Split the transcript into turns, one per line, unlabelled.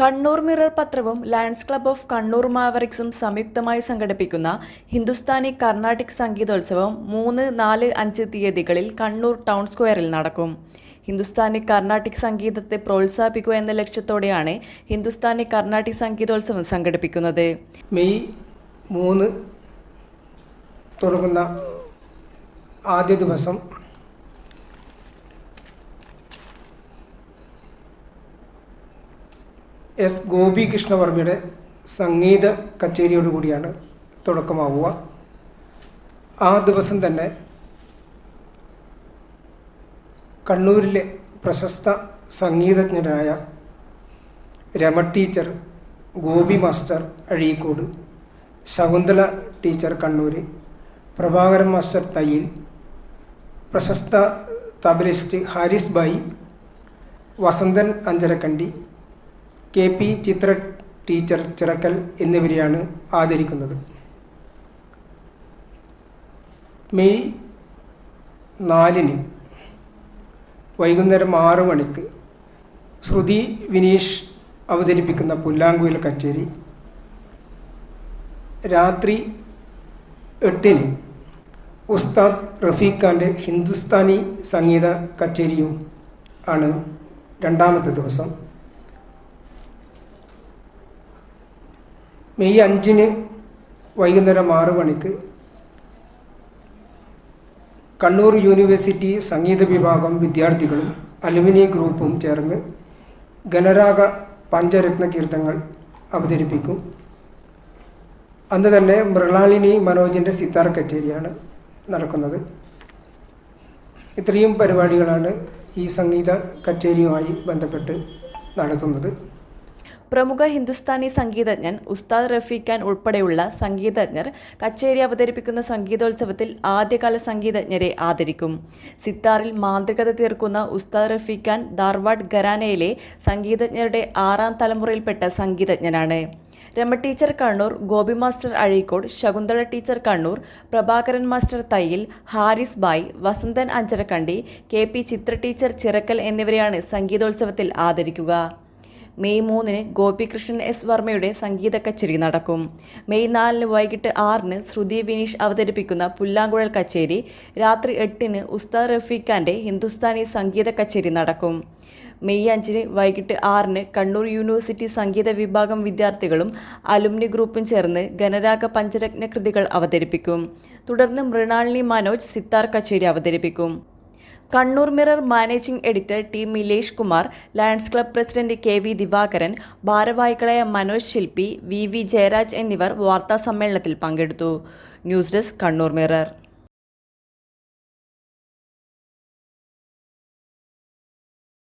Kannur mirror പത്രവും lions club of Kannur മാവറിക്സും സംയുക്തമായി സംഘടിപ്പിക്കുന്ന ഹിന്ദുസ്ഥാനി കർണാട്ടിക് സംഗീതോത്സവം മൂന്ന് നാല് അഞ്ച് തീയതികളിൽ കണ്ണൂർ ടൗൺ സ്ക്വയറിൽ നടക്കും. ഹിന്ദുസ്ഥാനി കർണാട്ടിക് സംഗീതത്തെ പ്രോത്സാഹിപ്പിക്കുക എന്ന ലക്ഷ്യത്തോടെയാണ് ഹിന്ദുസ്ഥാനി കർണാട്ടിക് സംഗീതോത്സവം സംഘടിപ്പിക്കുന്നത്.
മെയ് മൂന്ന് തുടങ്ങുന്ന ആദ്യ ദിവസം എസ് ഗോപികൃഷ്ണവർമ്മയുടെ സംഗീത കച്ചേരിയോടുകൂടിയാണ് തുടക്കമാവുക. ആ ദിവസം തന്നെ കണ്ണൂരിലെ പ്രശസ്ത സംഗീതജ്ഞരായ Rama teacher Gopi master Azhikode Shakuntala teacher Kannur Prabhakaran master Thayyil പ്രശസ്ത തബലിസ്റ്റ് Haris Bhai Vasanthan Anjarakandy K P Chitra teacher Chirakkal എന്നിവരെയാണ് ആദരിക്കുന്നത്. മെയ് നാലിന് വൈകുന്നേരം ആറ് മണിക്ക് ശ്രുതി വിനീഷ് അവതരിപ്പിക്കുന്ന പുല്ലാങ്കുയിൽ കച്ചേരി. രാത്രി എട്ടിന് ഉസ്താദ് റഫീഖ് ഖാന്റെ ഹിന്ദുസ്ഥാനി സംഗീത കച്ചേരിയും ആണ് രണ്ടാമത്തെ ദിവസം. മെയ് അഞ്ചിന് വൈകുന്നേരം ആറ് മണിക്ക് കണ്ണൂർ യൂണിവേഴ്സിറ്റി സംഗീത വിഭാഗം വിദ്യാർത്ഥികളും അലുമിനി ഗ്രൂപ്പും ചേർന്ന് ഗണരാഗ പഞ്ചരത്ന കീർത്തങ്ങൾ അവതരിപ്പിക്കും. അന്ന് തന്നെ മൃണാളിനി മനോജിന്റെ സിത്താർ കച്ചേരിയാണ് നടക്കുന്നത്. ഇത്രയും പരിപാടികളാണ് ഈ സംഗീത കച്ചേരിയുമായി ബന്ധപ്പെട്ട് നടത്തുന്നത്.
പ്രമുഖ ഹിന്ദുസ്ഥാനി സംഗീതജ്ഞൻ ഉസ്താദ് റഫീഖാൻ ഖാൻ ഉൾപ്പെടെയുള്ള സംഗീതജ്ഞർ കച്ചേരി അവതരിപ്പിക്കുന്ന സംഗീതോത്സവത്തിൽ ആദ്യകാല സംഗീതജ്ഞരെ ആദരിക്കും. സിത്താറിൽ മാന്ത്രികത തീർക്കുന്ന ഉസ്താദ് റഫീഖാൻ ഖാൻ ധാർവാഡ് ഖരാനയിലെ സംഗീതജ്ഞരുടെ ആറാം തലമുറയിൽപ്പെട്ട സംഗീതജ്ഞനാണ്. Rama teacher Kannur Gopi master Azhikode Shakuntala teacher Kannur Prabhakaran master Thayyil Haris Bhai Vasanthan Anjarakandy K P Chitra teacher Chirakkal എന്നിവരെയാണ് സംഗീതോത്സവത്തിൽ ആദരിക്കുക. മെയ് മൂന്നിന് ഗോപികൃഷ്ണൻ എസ് വർമ്മയുടെ സംഗീത കച്ചേരി നടക്കും. മെയ് നാലിന് വൈകിട്ട് ആറിന് ശ്രുതി വിനീഷ് അവതരിപ്പിക്കുന്ന പുല്ലാങ്കുഴൽ കച്ചേരി രാത്രി എട്ടിന് ഉസ്താദ് റഫീഖാന്റെ ഹിന്ദുസ്ഥാനി സംഗീത കച്ചേരി നടക്കും. മെയ് അഞ്ചിന് വൈകിട്ട് ആറിന് കണ്ണൂർ യൂണിവേഴ്സിറ്റി സംഗീത വിഭാഗം വിദ്യാർത്ഥികളും അലുമിനി ഗ്രൂപ്പും ചേർന്ന് ഗണരാഗ പഞ്ചരത്ന കൃതികൾ അവതരിപ്പിക്കും. തുടർന്ന് മൃണാളിനി മനോജ് സിത്താർ കച്ചേരി അവതരിപ്പിക്കും. Kannur Mirror managing editor T Milesh Kumar lions club president K V Divakaran ഭാരവാഹികളായ മനോജ് ശില്പി വി വി ജയരാജ് എന്നിവർ വാർത്താ സമ്മേളനത്തിൽ പങ്കെടുത്തു. News desk Kannur Mirror.